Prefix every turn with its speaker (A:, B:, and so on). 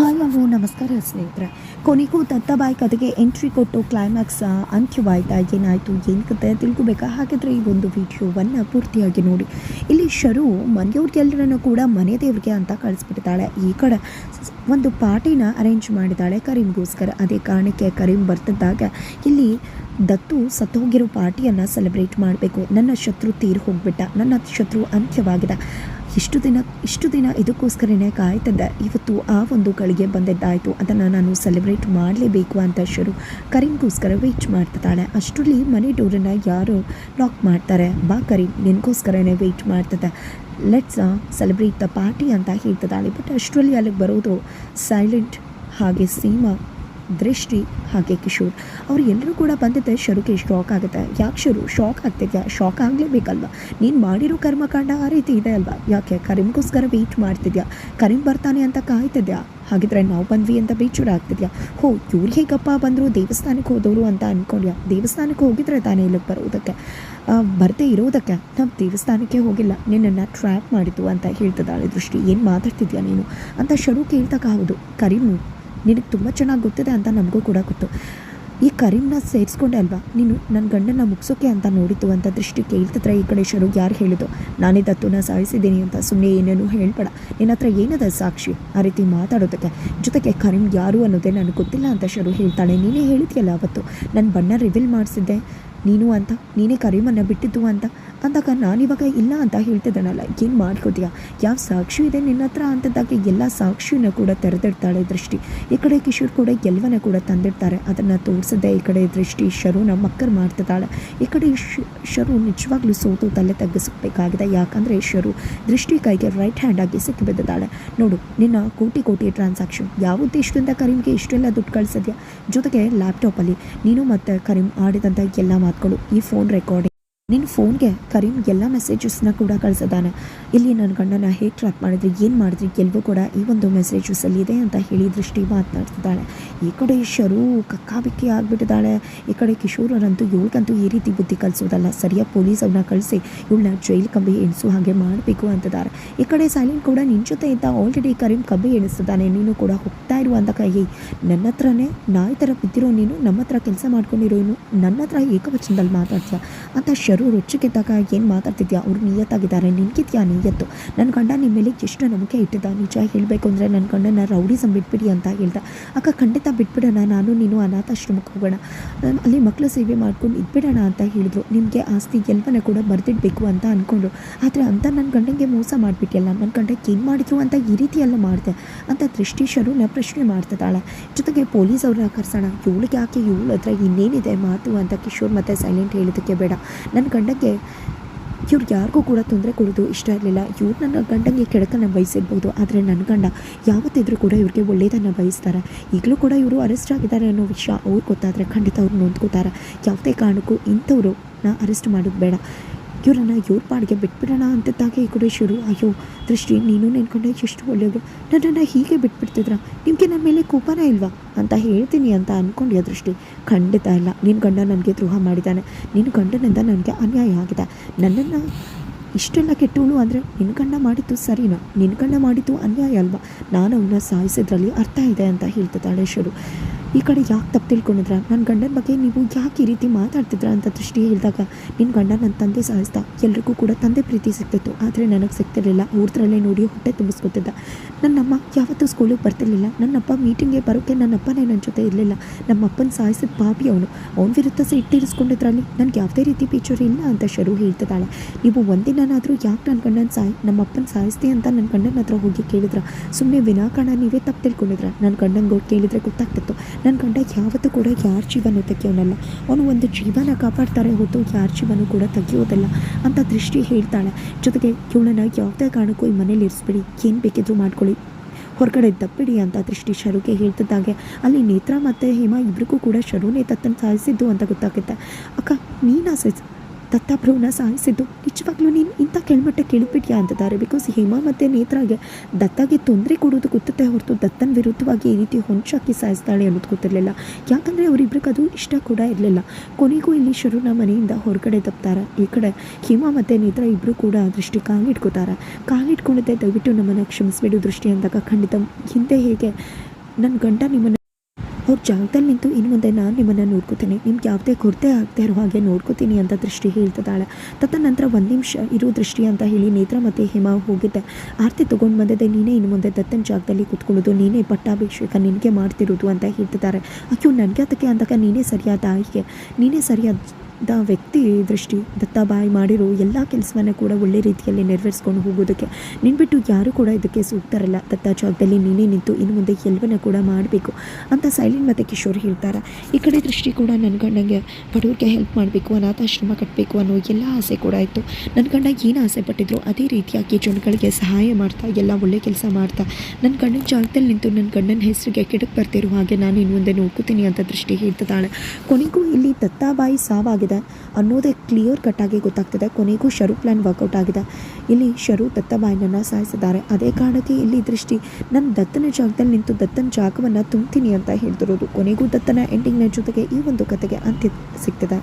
A: Hi, hello, ನಮಸ್ಕಾರ ಸ್ನೇಹಿತರೆ. ಕೊನೆಗೂ ದತ್ತಾಬಾಯಿ ಕತೆಗೆ ಎಂಟ್ರಿ ಕೊಟ್ಟು ಕ್ಲೈಮ್ಯಾಕ್ಸ್ ಅಂತ್ಯವಾಯ್ತಾ? ಏನಾಯಿತು? ಏನು ಕತೆ? ತಿಳ್ಕೊಬೇಕಾ? ಹಾಗಿದ್ರೆ ಈ ಒಂದು ವಿಡಿಯೋವನ್ನು ಪೂರ್ತಿಯಾಗಿ ನೋಡಿ. ಇಲ್ಲಿ ಶರು ಮನೆಯವ್ರಿಗೆಲ್ಲರನ್ನು ಕೂಡ ಮನೆ ದೇವ್ರಿಗೆ ಅಂತ ಕಳಿಸ್ಬಿಡ್ತಾಳೆ. ಈ ಕಡೆ ಒಂದು ಪಾರ್ಟಿನ ಅರೇಂಜ್ ಮಾಡಿದ್ದಾಳೆ ಕರೀಮ್ಗೋಸ್ಕರ. ಅದೇ ಕಾರಣಕ್ಕೆ ಕರೀಮ್ ಬರ್ತಿದ್ದಾಗ ಇಲ್ಲಿ ದತ್ತು ಸತ್ತೋಗಿರೋ ಪಾರ್ಟಿಯನ್ನು ಸೆಲೆಬ್ರೇಟ್ ಮಾಡಬೇಕು. ನನ್ನ ಶತ್ರು ತೀರು ಹೋಗ್ಬಿಟ್ಟ. ನನ್ನ ಶತ್ರು ಅಂತ್ಯವಾಗಿದೆ. ಇಷ್ಟು ದಿನ ಇಷ್ಟು ದಿನ ಇದಕ್ಕೋಸ್ಕರನೇ ಕಾಯ್ತಿದ್ದೆ. ಇವತ್ತು ಆ ಒಂದು ಗಳಿಗೆ ಬಂದಿದ್ದಾಯಿತು. ಅದನ್ನು ನಾನು ಸೆಲೆಬ್ರೇಟ್ ಮಾಡಲೇಬೇಕು ಅಂತ ಶುರು ಕರೀಮ್ಗೋಸ್ಕರ ವೆಯ್ಟ್ ಮಾಡ್ತಿದ್ದಾಳೆ. ಅಷ್ಟರಲ್ಲಿ ಮನೆ ಡೋರನ್ನು ಯಾರು ಲಾಕ್ ಮಾಡ್ತಾರೆ. ಬಾ ಕರೀಂ ನಿನಗೋಸ್ಕರನೇ ವೆಯ್ಟ್ ಮಾಡ್ತಿದ್ದೆ. ಲೆಟ್ಸ್ ಸೆಲೆಬ್ರೇಟ್ ದ ಪಾರ್ಟಿ ಅಂತ ಹೇಳ್ತಿದ್ದಾಳೆ. ಬಟ್ ಅಷ್ಟರಲ್ಲಿ ಅಲ್ಲಿಗೆ ಬರೋದು ಸೈಲೆಂಟ್ ಹಾಗೆ ಸೀಮಾ ದೃಷ್ಟಿ ಹಾಗೆ ಕಿಶೋರ್. ಅವ್ರು ಎಲ್ಲರೂ ಕೂಡ ಬಂದಿದ್ದೆ ಶರುಗೆ ಶಾಕ್ ಆಗುತ್ತೆ. ಯಾಕೆ ಶುರು? ಶಾಕ್ ಆಗ್ತಿದ್ಯಾ? ಶಾಕ್ ಆಗಲೇಬೇಕಲ್ವ? ನೀನು ಮಾಡಿರೋ ಕರ್ಮಕಾಂಡ ಆ ರೀತಿ ಇದೆ ಅಲ್ವಾ? ಯಾಕೆ? ಕರಿಮ್ಗೋಸ್ಕರ ವೆಯ್ಟ್ ಮಾಡ್ತಿದ್ಯಾ? ಕರಿಮ್ ಬರ್ತಾನೆ ಅಂತ ಕಾಯ್ತಿದ್ಯಾ? ಹಾಗಿದ್ರೆ ನಾವು ಬಂದ್ವಿ ಅಂತ ಬೇಚೂರ ಆಗ್ತಿದ್ಯಾ? ಹೋ, ಇವ್ರು ಹೇಗಪ್ಪ ಬಂದರು ದೇವಸ್ಥಾನಕ್ಕೆ ಹೋದವರು ಅಂತ ಅಂದ್ಕೊಂಡ್ಯಾ ದೇವಸ್ಥಾನಕ್ಕೆ ಹೋಗಿದ್ರೆ ತಾನೇ ಇಲ್ಲಿಗೆ ಬರೋದಕ್ಕೆ? ಬರ್ತೇ ಇರೋದಕ್ಕೆ? ನಾವು ದೇವಸ್ಥಾನಕ್ಕೆ ಹೋಗಿಲ್ಲ. ನಿನ್ನನ್ನು ಟ್ರ್ಯಾಪ್ ಮಾಡಿತು ಅಂತ ಹೇಳ್ತದಾಳೆ ದೃಷ್ಟಿ. ಏನು ಮಾತಾಡ್ತಿದ್ಯಾ ನೀನು? ಅಂತ ಶರು ಕೇಳ್ತಕ್ಕ ಹೌದು. ಕರೀಮು ನಿನಗೆ ತುಂಬ ಚೆನ್ನಾಗಿ ಗೊತ್ತಿದೆ ಅಂತ ನಮಗೂ ಕೂಡ ಗೊತ್ತು. ಈ ಕರೀಮ್ನ ಸೇರಿಸ್ಕೊಂಡೆ ಅಲ್ವಾ? ನೀನು ನನ್ನ ಗಂಡನ ಮುಗಿಸೋಕೆ ಅಂತ ನೋಡಿತು ಅಂತ ದೃಷ್ಟಿ ಕೇಳ್ತಿದ್ರೆ ಈ ಕಡೆ ಶರು ಯಾರು ಹೇಳಿದ್ದು? ನಾನೇ ದತ್ತುನ ಸಾಯಿಸಿದ್ದೀನಿ ಅಂತ ಸುಮ್ಮನೆ ಏನೇನು ಹೇಳ್ಬೇಡ. ನಿನ್ನ ಹತ್ರ ಏನದ ಸಾಕ್ಷಿ? ಆ ರೀತಿ ಮಾತಾಡೋದಕ್ಕೆ. ಜೊತೆಗೆ ಕರೀಮ್ ಯಾರು ಅನ್ನೋದೇ ನನಗೆ ಗೊತ್ತಿಲ್ಲ ಅಂತ ಶರು ಹೇಳ್ತಾಳೆ. ನೀನೇ ಹೇಳಿದ್ಯಲ್ಲ ಅವತ್ತು. ನನ್ನ ಬಣ್ಣ ರಿವೀಲ್ ಮಾಡಿಸಿದ್ದೆ. ನೀನು ಅಂತ? ನೀನೇ ಕರೀಮನ್ನು ಬಿಟ್ಟಿದ್ದು ಅಂತ? ಅಂದಾಗ ಇವಾಗ ಇಲ್ಲ ಅಂತ ಹೇಳ್ತಿದ್ದಾನಲ್ಲ, ಏನು ಮಾಡ್ಕೋತೀಯ? ಯಾವ ಸಾಕ್ಷಿ ಇದೆ ನಿನ್ನ ಹತ್ರ ಅಂತದ್ದಾಗಿ ಎಲ್ಲ ಸಾಕ್ಷಿನ ಕೂಡ ತೆರೆದಿಡ್ತಾಳೆ ದೃಷ್ಟಿ. ಈ ಕಡೆ ಕಿಶೋರ್ ಕೂಡ ಎಲ್ಲವನ್ನ ಕೂಡ ತಂದಿಡ್ತಾರೆ. ಅದನ್ನು ತೋರಿಸದೆ ಈ ಕಡೆ ದೃಷ್ಟಿ ಶರುನ ಮಕ್ಕರ್ ಮಾಡ್ತಿದ್ದಾಳೆ. ಈ ಕಡೆ ಶರು ನಿಜವಾಗ್ಲೂ ಸೋತು ತಲೆ ತಗ್ಗಿಸಬೇಕಾಗಿದೆ. ಯಾಕಂದರೆ ಶರು ದೃಷ್ಟಿ ಕೈಗೆ ರೈಟ್ ಹ್ಯಾಂಡ್ ಆಗಿ ಸಿಕ್ಕಿಬಿದ್ದಿದ್ದಾಳೆ ನೋಡು, ನಿನ್ನ ಕೋಟಿ ಕೋಟಿ ಟ್ರಾನ್ಸಾಕ್ಷನ್ ಯಾವ ಉದ್ದೇಶದಿಂದ ಕರೀಮ್ಗೆ ಇಷ್ಟೆಲ್ಲ ದುಡ್ಡು ಕಳಿಸಿದ್ಯಾ? ಜೊತೆಗೆ ಲ್ಯಾಪ್ಟಾಪಲ್ಲಿ ನೀನು ಮತ್ತು ಕರೀಮ್ ಆಡಿದಂಥ ಎಲ್ಲ ಮಾತುಗಳು ಈ ಫೋನ್ ರೆಕಾರ್ಡಿಂಗ್ ನಿನ್ನ ಫೋನ್ಗೆ ಕರೀಮ್ ಎಲ್ಲ ಮೆಸೇಜಸ್ನ ಕೂಡ ಕಳಿಸಿದ್ದಾನೆ ಇಲ್ಲಿ ನನ್ನ ಗಂಡನ ಹೇಗೆ ಟ್ರ್ಯಾಪ್ ಮಾಡಿದ್ರಿ, ಏನು ಮಾಡಿದ್ರಿ ಎಲ್ಲವೂ ಕೂಡ ಈ ಒಂದು ಮೆಸೇಜಸ್ಸಲ್ಲಿ ಇದೆ ಅಂತ ಹೇಳಿ ದೃಷ್ಟಿ ಮಾತನಾಡ್ತಿದ್ದಾಳೆ. ಈ ಕಡೆ ಶರು ಕಕ್ಕಾಬಿಕ್ಕಿ ಆಗಿಬಿಟ್ಟಿದ್ದಾಳೆ. ಈ ಕಡೆ ಕಿಶೋರರಂತೂ ಇವಳಿಗಂತೂ ಈ ರೀತಿ ಬುದ್ಧಿ ಕಲಿಸೋದಲ್ಲ. ಸರಿಯಾಗಿ ಪೊಲೀಸ್ ಅವ್ರನ್ನ ಕಳಿಸಿ ಇವಳನ್ನ ಜೈಲ್ ಕಂಬಿ ಎಣಿಸು ಹಾಗೆ ಮಾಡಬೇಕು ಅಂತಿದ್ದಾರೆ ಈ ಕಡೆ ಸೈಲೆಂಟ್ ಕೂಡ ನಿನ್ನ ಜೊತೆ ಇದ್ದ ಆಲ್ರೆಡಿ ಕರೀಮ್ ಕಂಬಿ ಎಣಿಸ್ತಿದ್ದಾನೆ. ನೀನು ಕೂಡ ಹೋಗ್ತಾ ಇರುವ ಅಂತ ಕೈ. ನನ್ನ ಹತ್ರನೇ ನಾಯಿ ಥರ ಬಿದ್ದಿರೋ ನೀನು, ನಮ್ಮ ಹತ್ರ ಕೆಲಸ ಮಾಡ್ಕೊಂಡಿರೋ ನೀನು, ನನ್ನ ಹತ್ರ ಏಕವಚನದಲ್ಲಿ ಮಾತಾಡ್ತೀಯ ಅಂತ ಶರು ರೊಚ್ಚಿಗೆದ್ದಾಗ ಏನು ಮಾತಾಡ್ತಿದ್ಯಾ? ಅವ್ರು ನಿಯತ್ತಾಗಿದ್ದಾರೆ, ನಿನ್ಗಿದ್ಯಾ? ನಿಯತ್ತು. ನನ್ನ ಗಂಡ ನಿಮ್ಮ ಮೇಲೆ ಎಷ್ಟು ನಂಬಿಕೆ ಇಟ್ಟಿದ್ದ. ನಿಜ ಹೇಳಬೇಕು ಅಂದರೆ ನನ್ನ ಗಂಡನ ರೌಡಿಸಮ್ ಬಿಟ್ಬಿಡಿ ಅಂತ ಹೇಳ್ದ. ಅಕ್ಕ, ಖಂಡಿತ ಬಿಟ್ಬಿಡೋಣ. ನಾನು, ನೀನು ಅನಾಥಾಶ್ರಮಕ್ಕೆ ಹೋಗೋಣ. ಅಲ್ಲಿ ಮಕ್ಕಳು ಸೇವೆ ಮಾಡ್ಕೊಂಡು ಇದ್ಬಿಡೋಣ ಅಂತ ಹೇಳಿದ್ರು. ನಿಮಗೆ ಆಸ್ತಿ ಎಲ್ಲವನ್ನ ಕೂಡ ಬರೆದಿಡಬೇಕು ಅಂತ ಅಂದ್ಕೊಂಡ್ರು ಆದರೆ ಅಂತ ನನ್ನ ಗಂಡನಿಗೆ ಮೋಸ ಮಾಡಿಬಿಟ್ಟಿಲ್ಲ ನನ್ನ ಗಂಡಕ್ಕೆ ಏನು ಮಾಡಿದ್ರು ಅಂತ ಈ ರೀತಿಯೆಲ್ಲ ಮಾಡಿದೆ. ಅಂತ ದೃಷ್ಟೀಶರು ನಾ ಪ್ರಶ್ನೆ ಮಾಡ್ತಿದ್ದಾಳೆ. ಜೊತೆಗೆ ಪೊಲೀಸ್ ಅವ್ರನ್ನ ಕರ್ಸೋಣ. ಇವಳಿಗೆ ಯಾಕೆ ಇವಳ ಹತ್ರ ಇನ್ನೇನಿದೆ ಮಾತು ಅಂತ ಕಿಶೋರ್ ಮತ್ತು ಸೈಲೆಂಟ್ ಹೇಳಿದ್ದಕ್ಕೆ ಬೇಡ. ನನ್ನ ಗಂಡಕ್ಕೆ ಇವ್ರು ಯಾರಿಗೂ ಕೂಡ ತೊಂದರೆ ಕೊಡೋದು ಇಷ್ಟ ಇರಲಿಲ್ಲ. ಇವ್ರು ನನ್ನ ಗಂಡಂಗೆ ಕೆಡಕನ್ನು ಬಯಸಿರ್ಬೋದು. ಆದರೆ ನನ್ನ ಗಂಡ ಯಾವತ್ತಿದ್ರೂ ಕೂಡ ಇವ್ರಿಗೆ ಒಳ್ಳೆಯದನ್ನು ಬಯಸ್ತಾರೆ. ಈಗಲೂ ಕೂಡ ಇವರು ಅರೆಸ್ಟ್ ಆಗಿದ್ದಾರೆ ಅನ್ನೋ ವಿಷಯ ಅವ್ರು ಗೊತ್ತಾದರೆ ಖಂಡಿತ ಅವ್ರು ನೊಂದ್ಕೋತಾರೆ. ಯಾವುದೇ ಕಾರಣಕ್ಕೂ ಇಂಥವ್ರನ್ನ ಅರೆಸ್ಟ್ ಮಾಡೋದು ಬೇಡ. ಇವರನ್ನು ಇವ್ರ ಪಾಡಿಗೆ ಬಿಟ್ಬಿಡೋಣ ಅಂತಿದ್ದಾಗ ಈ ಕಡೆ ಶುರು. ಅಯ್ಯೋ, ದೃಷ್ಟಿ, ನೀನು ನೆನ್ಕೊಂಡೆ ಎಷ್ಟು ಒಳ್ಳೆಯವರು. ನನ್ನನ್ನು ಹೀಗೆ ಬಿಟ್ಬಿಡ್ತಿದ್ರ? ನಿಮಗೆ ನನ್ನ ಮೇಲೆ ಕೋಪನೇ ಇಲ್ವಾ? ಅಂತ ಹೇಳ್ತೀನಿ ಅಂತ ಅಂದ್ಕೊಂಡ್ಯಾ ದೃಷ್ಟಿ. ಖಂಡಿತ ಇಲ್ಲ ನಿನ್ನ ಗಂಡ ನನಗೆ ದ್ರೋಹ ಮಾಡಿದ್ದಾನೆ. ನಿನ್ನ ಗಂಡನಿಂದ ನನಗೆ ಅನ್ಯಾಯ ಆಗಿದೆ. ನನ್ನನ್ನು ಇಷ್ಟೆಲ್ಲ ಕೆಟ್ಟವಳು ಅಂದರೆ ನಿನ್ನ ಗಂಡ ಮಾಡಿದ್ದು ಸರಿನಾ? ನಿನ್ನ ಗಂಡ ಮಾಡಿದ್ದು ಅನ್ಯಾಯ ಅಲ್ವಾ? ನಾನು ಅವನ್ನ ಸಾಯಿಸಿದ್ರಲ್ಲಿ ಅರ್ಥ ಇದೆ ಅಂತ ಹೇಳ್ತಿದ್ದಾಳೆ ಶರು. ಈ ಕಡೆ ಯಾಕೆ ತಪ್ಪು ತಿಳ್ಕೊಂಡಿದ್ರ? ನನ್ನ ಗಂಡನ ಬಗ್ಗೆ ನೀವು ಯಾಕೆ ಈ ರೀತಿ ಮಾತಾಡ್ತಿದ್ರ ಅಂತ ದೃಷ್ಟಿ ಹೇಳಿದಾಗ ನಿನ್ನ ಗಂಡ ನನ್ನ ತಂದೆ ಸಾಯಿಸ್ದ. ಎಲ್ರಿಗೂ ಕೂಡ ತಂದೆ ಪ್ರೀತಿ ಸಿಗ್ತಿತ್ತು. ಆದರೆ ನನಗೆ ಸಿಗ್ತಿರಲಿಲ್ಲ. ಊರ್ದ್ರಲ್ಲೇ ನೋಡಿ ಹೊಟ್ಟೆ ತುಂಬಿಸ್ಕೊತಿದ್ದ. ನನ್ನಮ್ಮ ಯಾವತ್ತೂ ಸ್ಕೂಲಿಗೆ ಬರ್ತಿರ್ಲಿಲ್ಲ. ನನ್ನಪ್ಪ ಮೀಟಿಂಗ್ಗೆ ಬರೋಕ್ಕೆ ನನ್ನಪ್ಪನೇ ನನ್ನ ಜೊತೆ ಇರಲಿಲ್ಲ. ನಮ್ಮ ಅಪ್ಪನ ಸಾಯಿಸಿದ ಪಾಪಿ ಅವನು. ಅವನ ವಿರುದ್ಧ ಇಟ್ಟಿರಿಸ್ಕೊಂಡಿದ್ರಲ್ಲಿ ನನಗೆ ಯಾವುದೇ ರೀತಿ ಪಿಚರ್ ಇಲ್ಲ ಅಂತ ಶರು ಹೇಳ್ತಿದ್ದಾಳೆ. ನೀವು ಒಂದಿನಾದರೂ ಯಾಕೆ ನನ್ನ ಗಂಡನ ಸಾಯಿ ನಮ್ಮ ಅಪ್ಪನ ಸಾಯಿಸ್ತಿ ಅಂತ ನನ್ನ ಗಂಡನ ಹತ್ರ ಹೋಗಿ ಕೇಳಿದ್ರ. ಸುಮ್ಮನೆ ವಿನಾಕಾರಣ ನೀವೇ ತಪ್ಪು ತಿಳ್ಕೊಂಡಿದ್ರ. ನನ್ನ ಗಂಡಂಗೆ ಕೇಳಿದರೆ ಗೊತ್ತಾಗ್ತಿತ್ತು. ನನ್ನ ಗಂಡ ಯಾವತ್ತೂ ಕೂಡ ಯಾರ ಜೀವನೂ ತೆಗಿಯೋನಲ್ಲ. ಅವನು ಒಂದು ಜೀವನ ಕಾಪಾಡ್ತಾರೆ ಹೊತ್ತು ಯಾರ ಜೀವನೂ ಕೂಡ ತೆಗಿಯೋದಲ್ಲ ಅಂತ ದೃಷ್ಟಿ ಹೇಳ್ತಾಳೆ. ಜೊತೆಗೆ ಇವಳನ್ನ ಯಾವುದೇ ಕಾರಣಕ್ಕೂ ಈ ಮನೇಲಿ ಇರಿಸ್ಬಿಡಿ. ಏನು ಬೇಕಿದ್ರು ಮಾಡ್ಕೊಳ್ಳಿ. ಹೊರಗಡೆ ದಪ್ಪಿಡಿ ಅಂತ ದೃಷ್ಟಿ ಶರುಗೆ ಹೇಳ್ತಿದ್ದಾಗೆ. ಅಲ್ಲಿ ನೇತ್ರ ಮತ್ತು ಹೇಮಾ ಇಬ್ಬರಿಗೂ ಕೂಡ ಶರುನೇ ತತ್ತನ್ನು ಸಾಧಿಸಿದ್ದು ಅಂತ ಗೊತ್ತಾಗುತ್ತೆ. ಅಕ್ಕ, ನೀನಾ ಸೈಸ್ ದತ್ತಾಪ್ರಭುನ ಸಾಯಿಸಿದ್ದು. ನಿಜವಾಗ್ಲೂ ನೀನು ಇಂಥ ಕೆಳಮಟ್ಟ ಕೇಳಿಬಿಟ್ಯಾ ಅಂತಿದ್ದಾರೆ ಬಿಕಾಸ್ ಹೇಮಾ ಮತ್ತು ನೇತ್ರಾಗೆ ದತ್ತಾಗೆ ತೊಂದರೆ ಕೊಡೋದು ಗೊತ್ತುತ್ತೆ ಹೊರತು ದತ್ತನ ವಿರುದ್ಧವಾಗಿ ಈ ರೀತಿ ಹೊಂಚಾಕಿ ಸಾಯಿಸ್ತಾಳೆ ಅನ್ನೋದು ಗೊತ್ತಿರಲಿಲ್ಲ. ಯಾಕಂದರೆ ಅವರಿಬ್ರಿಗೆ ಅದು ಇಷ್ಟ ಕೂಡ ಇರಲಿಲ್ಲ. ಕೊನೆಗೂ ಇಲ್ಲಿ ಶರುನ ಮನೆಯಿಂದ ಹೊರಗಡೆ ತಪ್ತಾರೆ. ಈ ಕಡೆ ಹೇಮಾ ಮತ್ತು ನೇತ್ರ ಇಬ್ಬರು ಕೂಡ ದೃಷ್ಟಿ ಕಾಲಿಟ್ಕೋತಾರೆ. ಕಾಲಿಟ್ಕೊಂಡಿದ್ದೆ ದಯವಿಟ್ಟು ನಮ್ಮನ್ನು ಕ್ಷಮಿಸ್ಬಿಡು ದೃಷ್ಟಿ ಅಂದಾಗ ಖಂಡಿತ ಹಿಂದೆ ಹೇಗೆ ನನ್ನ ಗಂಡ ನಿಮ್ಮನ್ನು ಅವ್ರ ಜಾಗದಲ್ಲಿ ನಿಂತು ಇನ್ನು ಮುಂದೆ ನಾನು ನಿಮ್ಮನ್ನು ನೋಡ್ಕೋತೀನಿ. ನಿಮ್ಗೆ ಯಾವುದೇ ಕೊರತೆ ಆಗದೆ ಇರೋ ಹಾಗೆ ನೋಡ್ಕೋತೀನಿ ಅಂತ ದೃಷ್ಟಿ ಹೇಳ್ತಿದ್ದಾಳೆ. ತದನಂತರ ಒಂದು ನಿಮಿಷ ಇರೋ ದೃಷ್ಟಿ ಅಂತ ಹೇಳಿ ನೇತ್ರ ಮತ್ತು ಹಿಮಾ ಹೋಗಿದ್ದೆ. ಆರತಿ ತೊಗೊಂಡು ಬಂದಿದ್ದೆ, ನೀನೇ ಇನ್ನು ಮುಂದೆ ದತ್ತನ ಜಾಗದಲ್ಲಿ ಕೂತ್ಕೊಳ್ಳೋದು, ನೀನೇ ಪಟ್ಟಾಭಿಷೇಕ ನಿನಗೆ ಮಾಡ್ತಿರೋದು ಅಂತ ಹೇಳ್ತಿದ್ದಾರೆ. ಅಯ್ಯೋ, ನನಗೆ ಅದಕ್ಕೆ ಅಂದಾಗ ನೀನೇ ಸರಿಯಾದ ಆಯ್ಕೆ ನೀನೇ ಸರಿಯಾದ ವ್ಯಕ್ತಿ ದೃಷ್ಟಿ, ದತ್ತಾಬಾಯಿ ಮಾಡಿರೋ ಎಲ್ಲ ಕೆಲಸವನ್ನು ಕೂಡ ಒಳ್ಳೆ ರೀತಿಯಲ್ಲಿ ನೆರವೇರಿಸ್ಕೊಂಡು ಹೋಗೋದಕ್ಕೆ. ನಿನ್ಬಿಟ್ಟು ಯಾರೂ ಕೂಡ ಇದಕ್ಕೆ ಸೂಕ್ತರಲ್ಲ ದತ್ತಾ ಜಾಗದಲ್ಲಿ ನೀನೇ ನಿಂತು ಇನ್ನು ಮುಂದೆ ಎಲ್ಲವನ್ನ ಕೂಡ ಮಾಡಬೇಕು ಅಂತ ಸೈಲೆಂಟ್ ಮತ್ತು ಕಿಶೋರ್ ಹೇಳ್ತಾರೆ. ಈ ಕಡೆ ದೃಷ್ಟಿ ಕೂಡ ನನ್ನ ಗಂಡಂಗೆ ಬಡವ್ರಿಗೆ ಹೆಲ್ಪ್ ಮಾಡಬೇಕು, ಅನಾಥಾಶ್ರಮ ಕಟ್ಟಬೇಕು ಅನ್ನೋ ಎಲ್ಲ ಆಸೆ ಕೂಡ ಇತ್ತು ನನ್ನ ಗಂಡ ಏನು ಆಸೆ ಪಟ್ಟಿದ್ರು ಅದೇ ರೀತಿಯಾಗಿ ಜನಗಳಿಗೆ ಸಹಾಯ ಮಾಡ್ತಾ, ಎಲ್ಲ ಒಳ್ಳೆ ಕೆಲಸ ಮಾಡ್ತಾ ನನ್ನ ಗಂಡನ ಜಾಗದಲ್ಲಿ ನಿಂತು ನನ್ನ ಗಂಡನ ಹೆಸರಿಗೆ ಕೆಡಕ್ಕೆ ಬರ್ತಿರೋ ಹಾಗೆ ನಾನು ಇನ್ನು ಮುಂದೆ ನೋಕುತ್ತೀನಿ ಅಂತ ದೃಷ್ಟಿ ಹೇಳ್ತಿದ್ದಾಳೆ. ಕೊನೆಗೂ ಇಲ್ಲಿ ದತ್ತಾಬಾಯಿ ಸಾವಾಗಿದೆ. ಅನ್ನೋದೇ ಕ್ಲಿಯರ್ ಕಟ್ಟಾಗಿ ಗೊತ್ತಾಗ್ತದೆ. ಕೊನೆಗೂ ಶರು ಪ್ಲ್ಯಾನ್ ವರ್ಕೌಟ್ ಆಗಿದೆ. ಇಲ್ಲಿ ಶರು ದತ್ತಬಾಯಿನನ್ನು ಸಾಯಿಸಿದ್ದಾರೆ. ಅದೇ ಕಾರಣಕ್ಕೆ ಇಲ್ಲಿ ದೃಷ್ಟಿ ನನ್ನ ದತ್ತನ ಜಾಗದಲ್ಲಿ ನಿಂತು ದತ್ತನ ಜಾಗವನ್ನು ತುಂಬ್ತೀನಿ ಅಂತ ಹೇಳ್ತಿರೋದು. ಕೊನೆಗೂ ದತ್ತನ ಎಂಡಿಂಗ್ನ ಜೊತೆಗೆ ಈ ಒಂದು ಕತೆಗೆ ಅಂತ್ಯ ಸಿಗ್ತದೆ.